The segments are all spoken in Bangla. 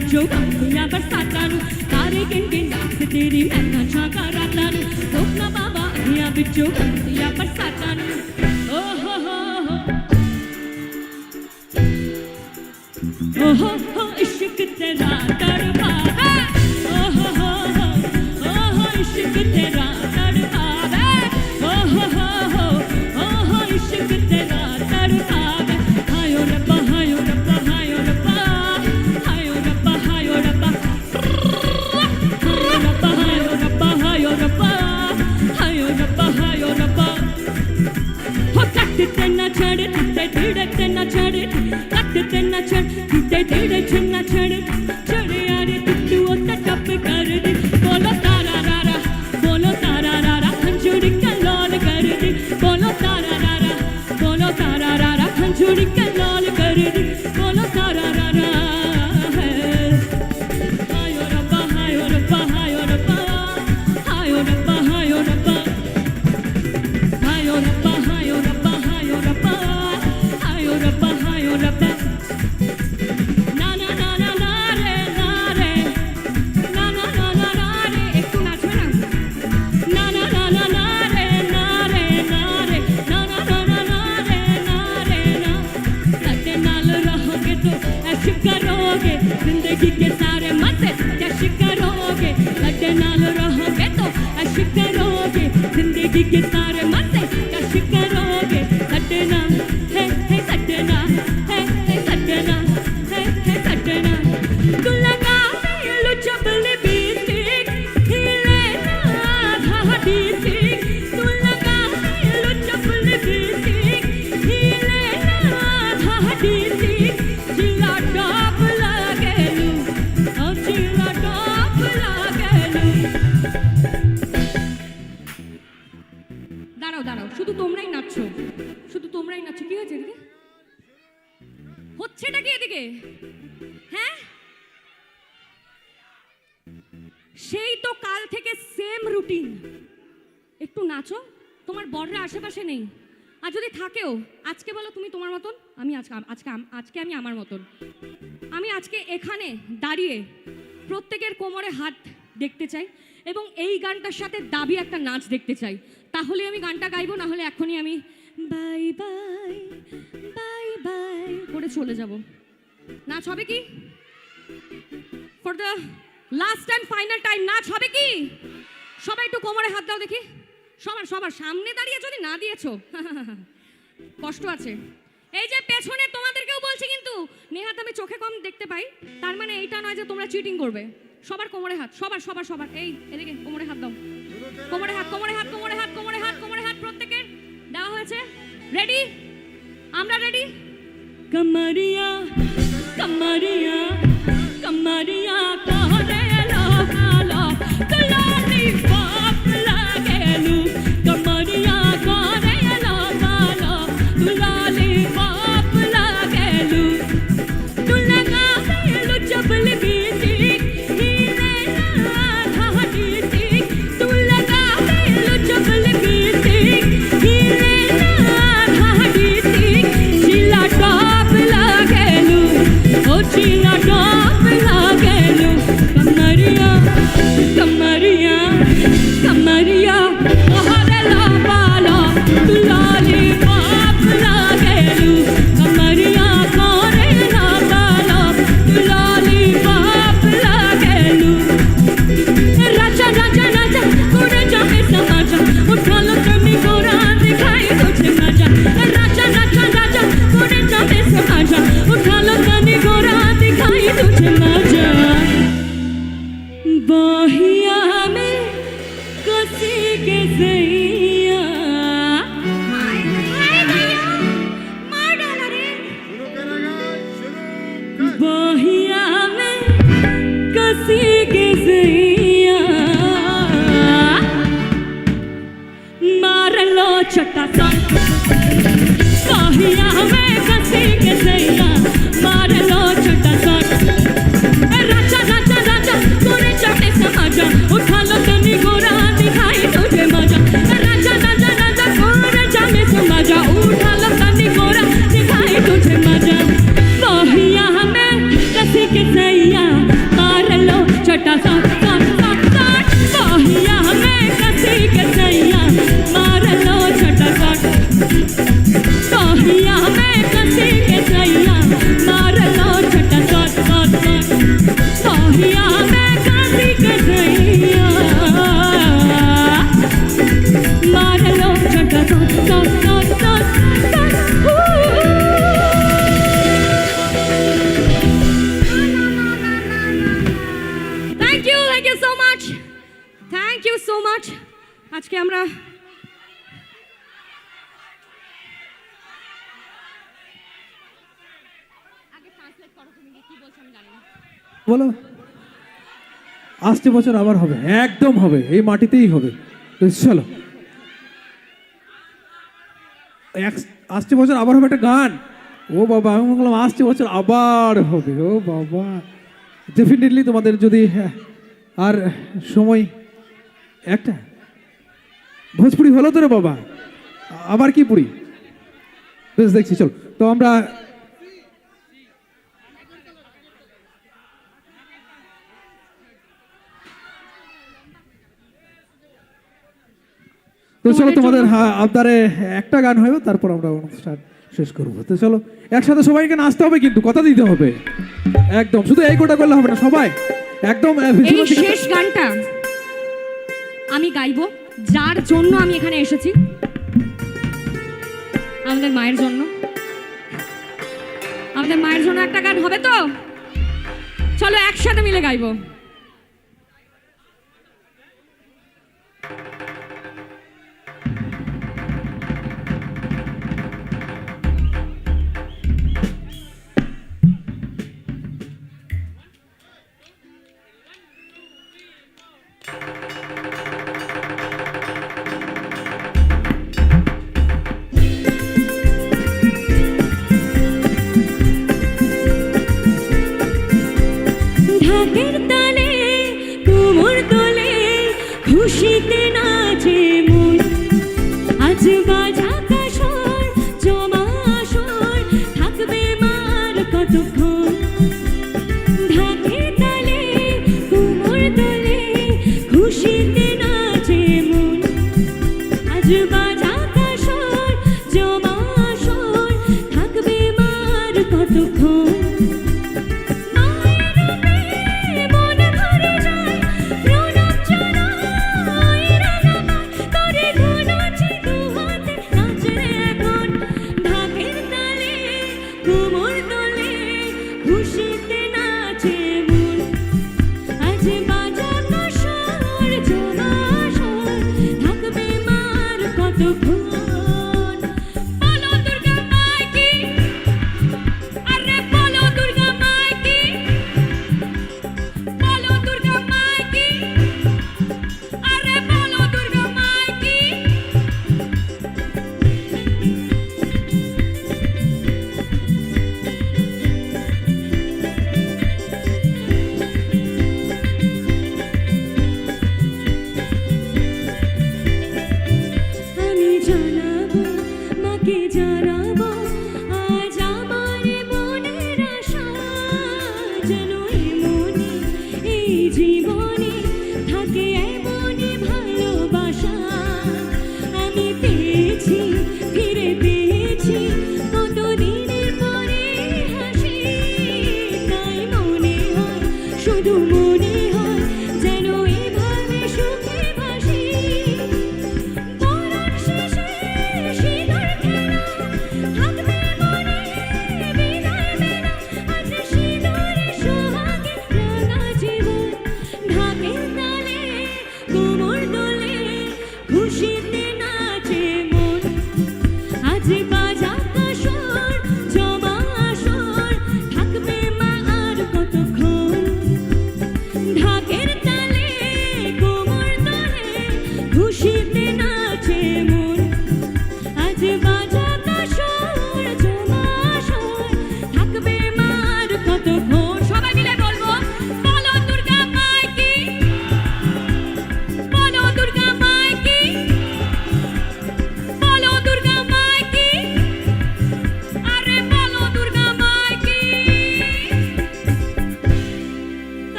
पर जो दुनिया पर साटा तारे गिनके नाम तेरी मैं ना का राता रू रोकना बाबा अखियाँ बिचो दुनिया पर साटा धड़कन मत ऐश करोगे जिंदगी के सारे मत यश करोगे साडे नाल रहोगे तो ऐश करोगे जिंदगी के सारे দাঁড়াও দাঁড়াও, শুধু তোমরাই নাচছো। শুধু তোমরাই নাচছো। কি হয়েছে এদিকে? হচ্ছেটা কি এদিকে? হ্যাঁ? সেই তো কাল থেকে সেম রুটিন একটু নাচো, তোমার বররা আশেপাশে নেই। আর যদি থাকেও, আজকে বলো তুমি তোমার মতন, আমি আজকে আজকে আজকে আমি আমার মতন। আমি আজকে এখানে দাঁড়িয়ে প্রত্যেকের কোমরে হাত দেখতে চাই এবং এই গানটার সাথে দাবি একটা নাচ দেখতে চাই। তাহলে আমি গানটা গাইবো না হলে এখনই আমি বাই বাই বাই বাই করে চলে যাব। নাচ হবে কি? For the last and final time নাচ হবে কি? সবাই একটু কোমরে হাত দাও দেখি। সবার সবার সামনে দাঁড়িয়ে যদি না দিয়েছ, কষ্ট আছে। এই যে পেছনে তোমাদেরকেও বলছি কিন্তু, নেহাত আমি চোখে কম দেখতে পাই। তার মানে এইটা নয় যে তোমরা চিটিং করবে। সবার কোমরে হাত, সবার সবার সবার। এই, এদিকে কোমরে হাত দাও। ready? Kamaria, Kamaria, Kamaria. 心儿热。বলো। আসছে বছর আবার হবে একদম হবে এই মাটিতেই হবে। চলো। আসছে বছর আবার হবে একটা গান। ও বাবা আমি বললাম আসছে বছর আবার হবে ও বাবা। ডেফিনেটলি তোমাদের যদি হ্যাঁ, আর সময় একটা। ভোজপুরি হলো তো রে বাবা আবার কি পুরি? বেশ দেখছি চলো। তো আমরা চলো তোমাদের হ্যাঁ আবদারে একটা গান হবে তারপর আমরা অনুষ্ঠান শেষ করব। তো চলো একসাথে সবাইকে নাচতে হবে কিন্তু কথা দিতে হবে। একদম শুধু এই কোটা করলে হবে না সবাই। একদম এই শেষ গানটা আমি গাইবো যার জন্য আমি এখানে এসেছি। আমাদের মায়ের জন্য। আমাদের মায়ের জন্য একটা গান হবে তো? চলো একসাথে মিলে গাইবো। খুশিতে নাচে মন। আজ বাজা কাশর জমা আসর থাকবে মার কতক্ষণ? ঢাকে তালে, কোমর তলে খুশিতে নাচে মন। আজ বাজা মার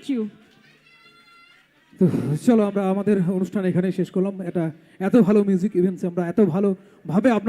থ্যাংক ইউ তো চলো আমরা আমাদের অনুষ্ঠান এখানে শেষ করলাম। এটা এত ভালো মিউজিক ইভেন্টস আমরা এত ভালোভাবে আপনার